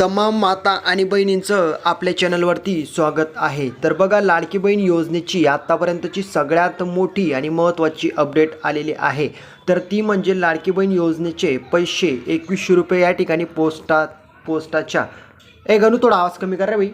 तमाम माता आणि बहिणींचं आपल्या चॅनलवरती स्वागत आहे. तर बघा लाडकी बहीण योजनेची आत्तापर्यंतची सगळ्यात मोठी आणि महत्त्वाची अपडेट आलेली आहे. तर ती म्हणजे लाडकी बहीण योजनेचे पैसे एकवीसशे रुपये या ठिकाणी पोस्टा पोस्टाच्या ए गणू थोडा आवाज कमी कर रे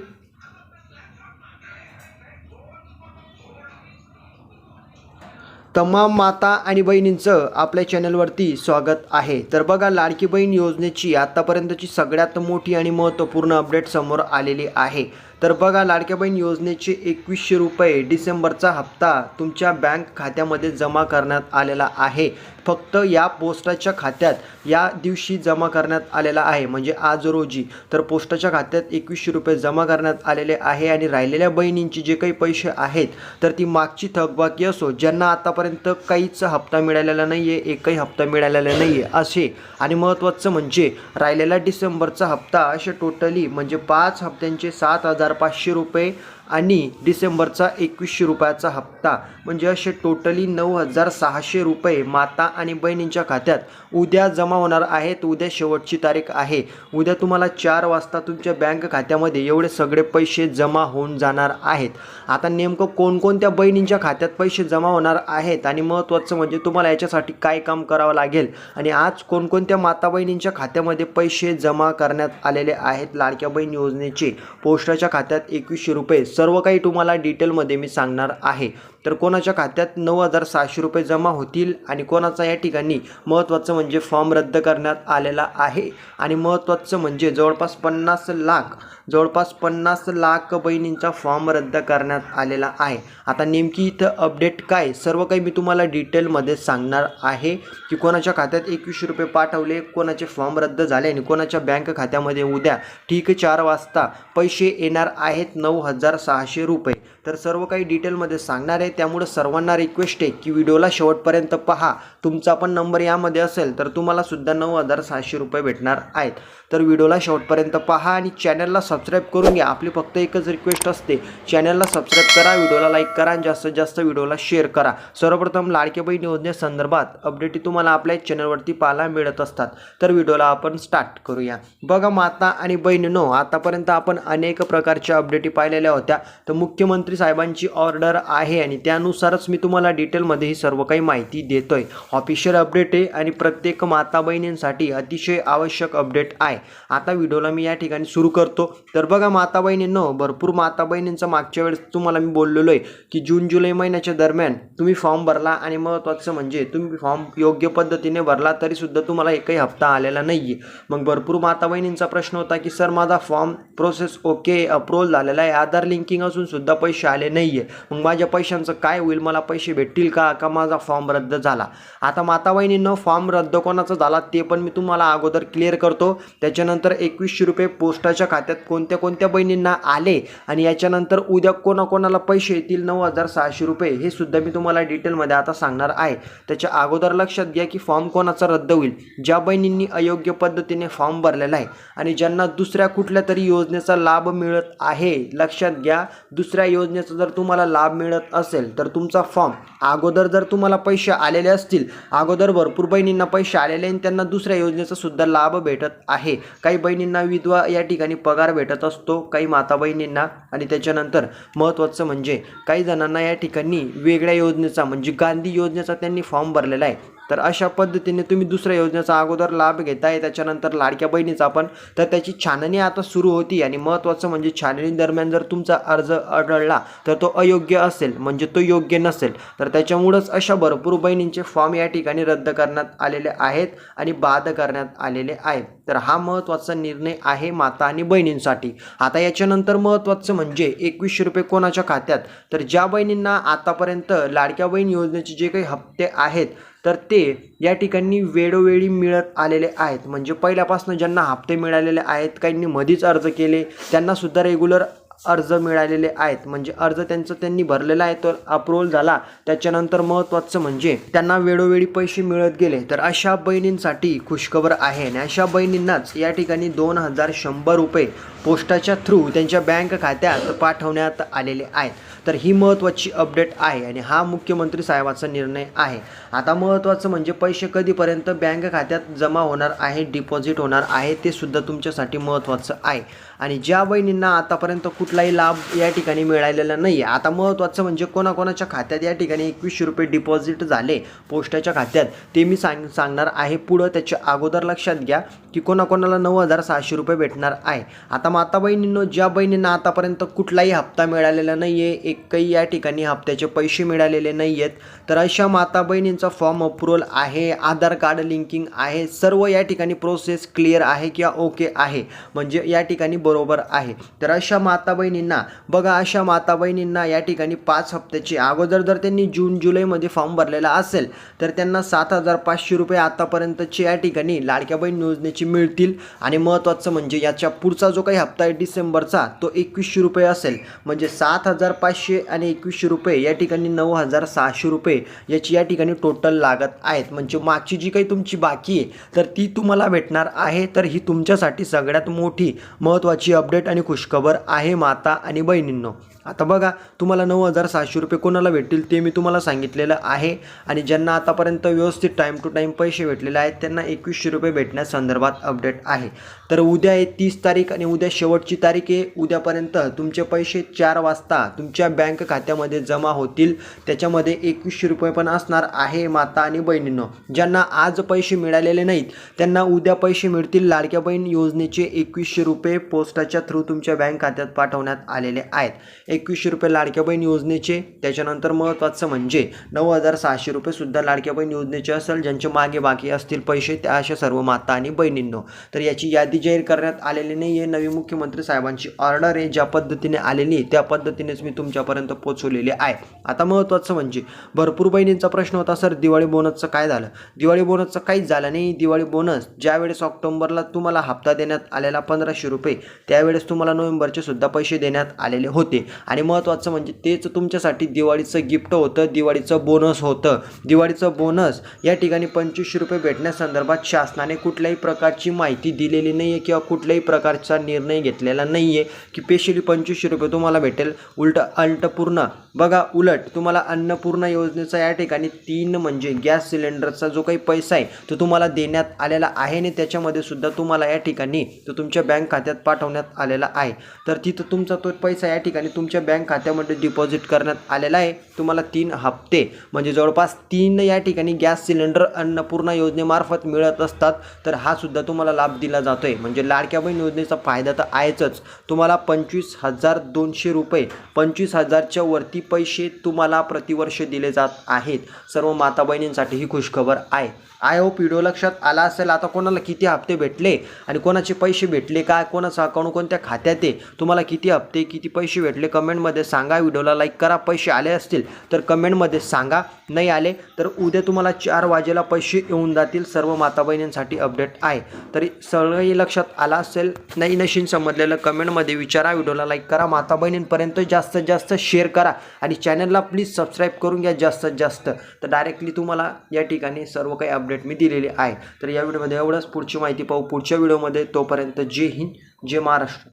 तमाम माता आणि बहिणींचं आपल्या चॅनलवरती स्वागत आहे. तर बघा लाडकी बहीण योजनेची आत्तापर्यंतची सगळ्यात मोठी आणि महत्त्वपूर्ण अपडेट समोर आलेली आहे. तर बघा लाडक्या बहीण योजनेचे एकवीसशे रुपये डिसेंबरचा हप्ता तुमच्या बँक खात्यामध्ये जमा करण्यात आलेला आहे. फक्त या पोस्टाच्या खात्यात या दिवशी जमा करण्यात आलेला आहे. म्हणजे आज रोजी तर पोस्टाच्या खात्यात एकवीसशे रुपये जमा करण्यात आलेले आहे आणि राहिलेल्या बहिणींचे जे काही पैसे आहेत तर ती मागची थकबाकी असो ज्यांना आतापर्यंत काहीच हप्ता मिळालेला नाही आहे एकही हप्ता मिळालेला नाही आहे असे. आणि महत्त्वाचं म्हणजे राहिलेला डिसेंबरचा हप्ता असे टोटली म्हणजे पाच हप्त्यांचे सात हजार पाचशे रुपये आणि डिसेंबरचा एकवीसशे रुपयाचा हप्ता. म्हणजे असे टोटली नऊ हजार सहाशे रुपये माता आणि बहिणींच्या खात्यात उद्या जमा होणार आहेत. उद्या शेवटची तारीख आहे. उद्या तुम्हाला चार वाजता तुमच्या बँक खात्यामध्ये एवढे सगळे पैसे जमा होऊन जाणार आहेत. आता नेमकं कोणकोणत्या बहिणींच्या खात्यात पैसे जमा होणार आहेत आणि महत्त्वाचं म्हणजे तुम्हाला याच्यासाठी काय काम करावं लागेल? आणि आज कोणकोणत्या माता बहिणींच्या खात्यामध्ये पैसे जमा करण्यात आलेले आहेत? लाडक्या बहीण योजनेचे पोस्टाच्या खात्यात एकवीसशे रुपये सर्व काही तुम्हाला डिटेलमध्ये मी सांगणार आहे. तर कोणाच्या खात्यात नऊ हजार सहाशे रुपये जमा होतील आणि कोणाचा या ठिकाणी महत्त्वाचं म्हणजे फॉर्म रद्द करण्यात आलेला आहे? आणि महत्त्वाचं म्हणजे जवळपास पन्नास लाख जवळपास पन्नास लाख बहिणींचा फॉर्म रद्द करण्यात आलेला आहे. आता नेमकी इथं अपडेट काय? सर्व काही मी तुम्हाला डिटेलमध्ये सांगणार आहे की कोणाच्या खात्यात एकवीसशे रुपये पाठवले कोणाचे फॉर्म रद्द झाले आणि कोणाच्या बँक खात्यामध्ये उद्या ठीक चार वाजता पैसे येणार आहेत नऊ हजार सहाशे रुपये. तर सर्व काही डिटेलमध्ये सांगणार आहे. त्यामुळं सर्वांना रिक्वेस्ट आहे की व्हिडिओला शेवटपर्यंत पहा. तुमचा पण नंबर यामध्ये असेल तर तुम्हाला सुद्धा नऊ हजार सहाशे रुपये भेटणार आहेत. तर व्हिडिओला शेवटपर्यंत पहा आणि चॅनलला सबस्क्राईब करून घ्या. आपली फक्त एकच रिक्वेस्ट असते. चॅनलला सबस्क्राईब करा व्हिडिओला लाईक करा आणि जास्तीत जास्त व्हिडिओला शेअर करा. सर्वप्रथम लाडके बहीण योजनेसंदर्भात अपडेट तुम्हाला आपल्या चॅनलवरती पाहायला मिळत असतात. तर व्हिडिओला आपण स्टार्ट करूया. बघा माता आणि बहिणीनो आतापर्यंत आपण अनेक प्रकारच्या अपडेटी पाहिलेल्या होत्या. तर मुख्यमंत्री साहेबांची ऑर्डर आहे आणि त्यानुसारच मी तुम्हाला डिटेलमध्ये ही सर्व काही माहिती देतो आहे ऑफिशियल अपडेट आहे आणि प्रत्येक माता बहिणींसाठी अतिशय आवश्यक अपडेट आहे. आता व्हिडिओला मी या ठिकाणी सुरू करतो. तर बघा माता बहिणींनो भरपूर माता बहिणींचा मागच्या वेळेस तुम्हाला मी बोललेलो आहे की जून जुलै महिन्याच्या दरम्यान तुम्ही फॉर्म भरला आणि महत्त्वाचं म्हणजे तुम्ही फॉर्म योग्य पद्धतीने भरला तरीसुद्धा तुम्हाला एकही हप्ता आलेला नाही आहे मग भरपूर माता बहिणींचा प्रश्न होता की सर माझा फॉर्म प्रोसेस ओके अप्रूव्हल झालेला आहे. आधार लिंकिंग असून सुद्धा पैसे आले नाही आहे मग माझ्या पैशांचं काय होईल? मला पैसे भेटतील का? का माझा फॉर्म रद्द झाला? आता माता बहिणींनो फॉर्म रद्द कोणाचा झाला ते पण मी तुम्हाला अगोदर क्लिअर करतो. त्याच्यानंतर एकवीसशे रुपये पोस्टाच्या खात्यात कोणत्या कोणत्या बहिणींना आले आणि याच्यानंतर उद्या कोणाकोणाला पैसे येतील? नऊ हजार सहाशे रुपये हे सुद्धा मी तुम्हाला डिटेलमध्ये आता सांगणार आहे. त्याच्या अगोदर लक्षात घ्या की फॉर्म कोणाचा रद्द होईल? ज्या बहिणींनी अयोग्य पद्धतीने फॉर्म भरलेला आहे आणि ज्यांना दुसऱ्या कुठल्या तरी योजनेचा लाभ मिळत आहे लक्षात घ्या. दुसऱ्या योजनेचा जर तुम्हाला लाभ मिळत असेल तर तुमचा फॉर्म अगोदर जर तुम्हाला पैसे आलेले असतील अगोदर भरपूर बहिणींना पैसे आलेले आणि त्यांना दुसऱ्या योजनेचा सुद्धा लाभ भेटत आहे. काही बहिणींना विधवा या ठिकाणी पगार भेटत असतो काही माता बहिणींना आणि त्याच्यानंतर महत्त्वाचं म्हणजे काही जणांना या ठिकाणी वेगळ्या योजनेचा म्हणजे गांधी योजनेचा त्यांनी फॉर्म भरलेला आहे. तर अशा पद्धतीने तुम्ही दुसऱ्या योजनेचा अगोदर लाभ घेताय त्याच्यानंतर लाडक्या बहिणीचा पण. तर त्याची छाननी आता सुरू होती आणि महत्त्वाचं म्हणजे छाननी दरम्यान जर तुमचा अर्ज आढळला तर तो अयोग्य असेल म्हणजे तो योग्य नसेल. तर त्याच्यामुळंच अशा भरपूर बहिणींचे फॉर्म या ठिकाणी रद्द करण्यात आलेले आहेत आणि बाद करण्यात आलेले आहेत. तर हा महत्त्वाचा निर्णय आहे माता आणि बहिणींसाठी. आता याच्यानंतर महत्त्वाचं म्हणजे एकवीसशे रुपये कोणाच्या खात्यात? तर ज्या बहिणींना आतापर्यंत लाडक्या बहीण योजनेचे जे काही हप्ते आहेत तर ते या ठिकाणी वेळोवेळी मिळत आलेले आहेत. म्हणजे पहिल्यापासून ज्यांना हप्ते मिळालेले आहेत काहींनी मधीच अर्ज केले त्यांनासुद्धा रेग्युलर अर्ज मिळालेले आहेत. म्हणजे अर्ज त्यांचं त्यांनी भरलेला आहे. तर अप्रुव्हल झाला. त्याच्यानंतर महत्त्वाचं म्हणजे त्यांना वेळोवेळी पैसे मिळत गेले. तर अशा बहिणींसाठी खुशखबर आहे. आणि अशा बहिणींनाच या ठिकाणी दोन हजार शंभर रुपये पोस्टाच्या थ्रू त्यांच्या बँक खात्यात पाठवण्यात आलेले आहेत. तर ही महत्त्वाची अपडेट आहे. आणि हा मुख्यमंत्री साहेबाचा निर्णय आहे. आता महत्त्वाचं म्हणजे पैसे कधीपर्यंत बँक खात्यात जमा होणार आहे डिपॉझिट होणार आहे ते सुद्धा तुमच्यासाठी महत्त्वाचं आहे. आणि ज्या बहिणींना आतापर्यंत कुठलाही लाभ या ठिकाणी मिळालेला नाही आहे आता महत्त्वाचं म्हणजे कोणाकोणाच्या खात्यात या ठिकाणी एकवीसशे रुपये डिपॉझिट झाले पोस्टाच्या खात्यात ते मी सांग सांगणार आहे. पुढं त्याच्या अगोदर लक्षात घ्या की कोणाकोणाला नऊ हजार सहाशे रुपये भेटणार आहे. आता माता बहिणींनो ज्या बहिणींना आतापर्यंत कुठलाही हप्ता मिळालेला नाही आहे एकही या ठिकाणी हप्त्याचे पैसे मिळालेले नाही आहेत तर अशा माता बहिणींचा फॉर्म अप्रुव्हल आहे आधार कार्ड लिंकिंग आहे सर्व या ठिकाणी प्रोसेस क्लिअर आहे किंवा ओके आहे. म्हणजे या ठिकाणी बरोबर आहे. तर अशा माता बहिणींना बघा अशा माता बहिणींना या ठिकाणी पाच हप्त्याची अगोदर जर त्यांनी जून जुलैमध्ये फॉर्म भरलेला असेल तर त्यांना सात हजार पाचशे रुपये आतापर्यंतचे या ठिकाणी लाडक्या बहीण योजनेची मिळतील. आणि महत्त्वाचं म्हणजे याच्या पुढचा जो काही हप्ता आहे डिसेंबरचा तो एकवीसशे रुपये असेल. म्हणजे सात हजार पाचशे आणि एकवीसशे रुपये या ठिकाणी नऊ हजार सहाशे रुपये याची या ठिकाणी टोटल लागत आहेत. म्हणजे मागची जी काही तुमची बाकी आहे तर ती तुम्हाला भेटणार आहे. तर ही तुमच्यासाठी सगळ्यात मोठी महत्त्वाची अपडेट आणि खुशखबर आहे माता आणि बहिणींनो. आता बघा तुम्हाला नऊ हजार सहाशे रुपये कोणाला भेटतील ते मी तुम्हाला सांगितलेलं आहे. आणि ज्यांना आतापर्यंत व्यवस्थित टाईम टू टाईम पैसे भेटलेले आहेत त्यांना एकवीसशे रुपये भेटण्यासंदर्भात अपडेट आहे. तर उद्या आहे तीस तारीख आणि उद्या शेवटची तारीख आहे. उद्यापर्यंत तुमचे पैसे चार वाजता तुमच्या बँक खात्यामध्ये जमा होतील. त्याच्यामध्ये एकवीसशे रुपये पण असणार आहे माता आणि बहिणींनो. ज्यांना आज पैसे मिळालेले नाहीत त्यांना उद्या पैसे मिळतील. लाडक्या बहीण योजनेचे एकवीसशे रुपये पोस्टाच्या थ्रू तुमच्या बँक खात्यात पाठवण्यात आलेले आहेत. एकवीसशे रुपये लाडक्या बहीण योजनेचे त्याच्यानंतर महत्त्वाचं म्हणजे नऊ हजार सहाशे रुपयेसुद्धा लाडक्या बहीण योजनेचे असेल ज्यांचे मागे बाकी असतील पैसे त्या अशा सर्व माता आणि बहिणींनो. तर याची यादी जाहीर करण्यात आलेली नाही आहे नवी मुख्यमंत्री साहेबांची ऑर्डर आहे ज्या पद्धतीने आलेली त्या पद्धतीनेच मी तुमच्यापर्यंत पोचवलेली आहे. आता महत्त्वाचं म्हणजे भरपूर बहिणींचा प्रश्न होता सर दिवाळी बोनसचं काय झालं? दिवाळी बोनसचं काहीच झालं नाही. दिवाळी बोनस ज्यावेळेस ऑक्टोबरला तुम्हाला हप्ता देण्यात आलेला पंधराशे रुपये त्यावेळेस तुम्हाला नोव्हेंबरचे सुद्धा पैसे देण्यात आलेले होते. आणि महत्त्वाचं म्हणजे तेच तुमच्यासाठी दिवाळीचं गिफ्ट होतं दिवाळीचं बोनस होतं. दिवाळीचं बोनस या ठिकाणी पंचवीसशे रुपये भेटण्यासंदर्भात शासनाने कुठल्याही प्रकारची माहिती दिलेली नाही आहे किंवा कुठल्याही प्रकारचा निर्णय घेतलेला नाही आहे की स्पेशली पंचवीसशे रुपये तुम्हाला भेटेल. उलट अल्टपूर्ण. बघा उलट तुम्हाला अन्नपूर्णा योजनेचा या ठिकाणी तीन म्हणजे गॅस सिलेंडरचा जो काही पैसा आहे तो तुम्हाला देण्यात आलेला आहे आणि त्याच्यामध्ये सुद्धा तुम्हाला या ठिकाणी तो तुमच्या बँक खात्यात पाठवण्यात आलेला आहे. तर तिथं तुमचा तो पैसा या ठिकाणी तुमच्या तुमच्या बँक खात्यामध्ये डिपॉझिट करण्यात आलेला आहे. तुम्हाला तीन हप्ते म्हणजे जवळपास तीन या ठिकाणी गॅस सिलेंडर अन्नपूर्णा योजनेमार्फत मिळत असतात. तर हा सुद्धा तुम्हाला लाभ दिला जातो आहे म्हणजे लाडक्या बहीण योजनेचा फायदा तर आहेच तुम्हाला पंचवीस हजार दोनशे रुपये पंचवीस हजारच्या वरती पैसे तुम्हाला प्रतिवर्ष दिले जात आहेत. सर्व माता बहिणींसाठी ही खुशखबर आहे. आय होप व्हिडिओ लक्षात आला असेल. आता कोणाला किती हप्ते भेटले आणि कोणाचे पैसे भेटले काय कोणाचा अकाउंट कोणत्या खात्यात आहे? तुम्हाला किती हप्ते किती पैसे भेटले? कमेंटमध्ये सांगा. व्हिडिओला लाईक करा. पैसे आले असतील तर कमेंटमध्ये सांगा. नाही आले तर उद्या तुम्हाला चार वाजेला पैसे येऊन जातील. सर्व माता बहिणींसाठी अपडेट आहे. तरी सगळंही लक्षात आला असेल नाही नशीन समजलेलं कमेंटमध्ये विचारा. व्हिडिओला लाईक करा. माता बहिणींपर्यंत जास्तीत जास्त शेअर करा. आणि चॅनलला प्लीज सबस्क्राईब करून घ्या जास्तीत जास्त. तर डायरेक्टली तुम्हाला या ठिकाणी सर्व काही अपडेट मी दिलेले आहे. तर या व्हिडिओमध्ये एवढंच. पुढची माहिती पाहू पुढच्या व्हिडिओमध्ये. तोपर्यंत जय हिंद जय महाराष्ट्र.